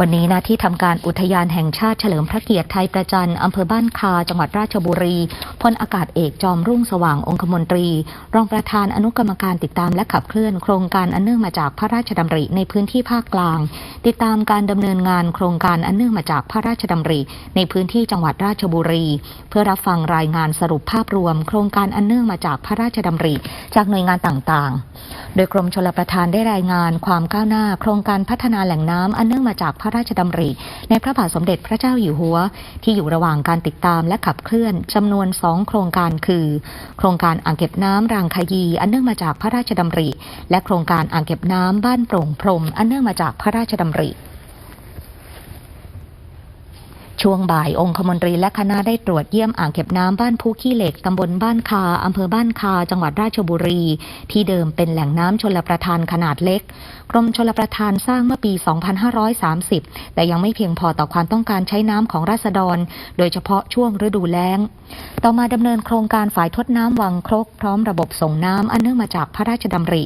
วันนี้หน้าที่ทำการอุทยานแห่งชาติเฉลิมพระเกียรติไทยประจันอำเภอบ้านคา จังหวัดราชบุรีพลอากาศเอกจอมรุ่งสว่างองคมนตรี รองประธานอนุกรรมการติดตามและขับเคลื่อนโครงการอันเนื่องมาจากพระราชดำริในพื้นที่ภาคกลาง ติดตามการดำเนินงานโครงการอันเนื่องมาจากพระราชดำริ ในพื้นที่จังหวัดราชบุรี เพื่อรับฟังรายงานสรุปภาพรวม โครงการอันเนื่องมาจากพระราชดำริ จากหน่วยงานต่างๆ โดยกรมชลประทานได้รายงานความก้าวหน้า โครงการพัฒนาแหล่งน้ำอันเนื่องมาจากพระราชดำริ ในพระบาทสมเด็จพระเจ้าอยู่หัว ที่อยู่ระหว่างการติดตามและขับเคลื่อนจำนวนสองโครงการคือ โครงการอ่างเก็บน้ำรางคายี อันเนื่องมาจากพระราชดำริ และโครงการอ่างเก็บน้ำบ้านโปร่งพรม อันเนื่องมาจากพระราชดำริ ช่วงบ่ายองคมนตรีและคณะได้ตรวจเยี่ยมอ่างเก็บน้ำบ้านภูขี้เหล็กตำบลบ้านคาอำเภอบ้านคา จังหวัดราชบุรี ที่เดิมเป็นแหล่งน้ำชลประทานขนาดเล็ก กรมชลประทานสร้างเมื่อปี 2530 แต่ยังไม่เพียงพอต่อความต้องการใช้น้ำของราษฎร โดยเฉพาะช่วงฤดูแล้ง ต่อมาดำเนินโครงการฝ่ายทดน้ำวังครกพร้อมระบบส่งน้ำอันเนื่องมาจากพระราชดำริ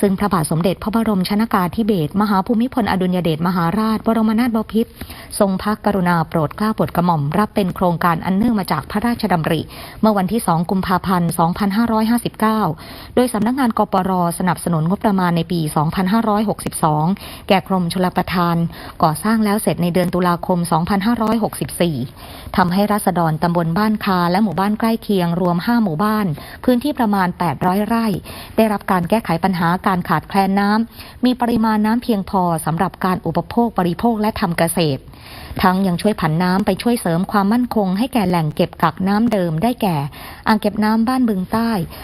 ซึ่งพระบาทสมเด็จพระบรมชนากาธิเบศรมหาภูมิพลอดุลยเดชมหาราชบรมนาถบพิตรทรงพระกรุณาโปรดเกล้าโปรดกระหม่อมรับเป็นโครงการอันเนื่องมาจากพระราชดำริ เมื่อวันที่ 2 กุมภาพันธ์ 2559 โดยสำนักงานกปรสนับสนุนงบประมาณในปี 2562 แก่กรมชลประทาน ก่อสร้างแล้วเสร็จในเดือนตุลาคม 2564 ทำให้รัษฎรตำบลบ้านคาและหมู่บ้านใกล้เคียงรวม 5 หมู่บ้าน พื้นที่ประมาณ 800 ไร่ ได้รับการแก้ไขปัญหาการขาดแคลนน้ำมีปริมาณน้ำเพียงพอสำหรับการอุปโภคบริโภคและทำเกษตร ทั้งยังช่วยผันน้ำไปช่วยเสริมความมั่นคงให้แก่แหล่งเก็บกักน้ำเดิมได้แก่ อ่างเก็บน้ำบ้านบึงใต้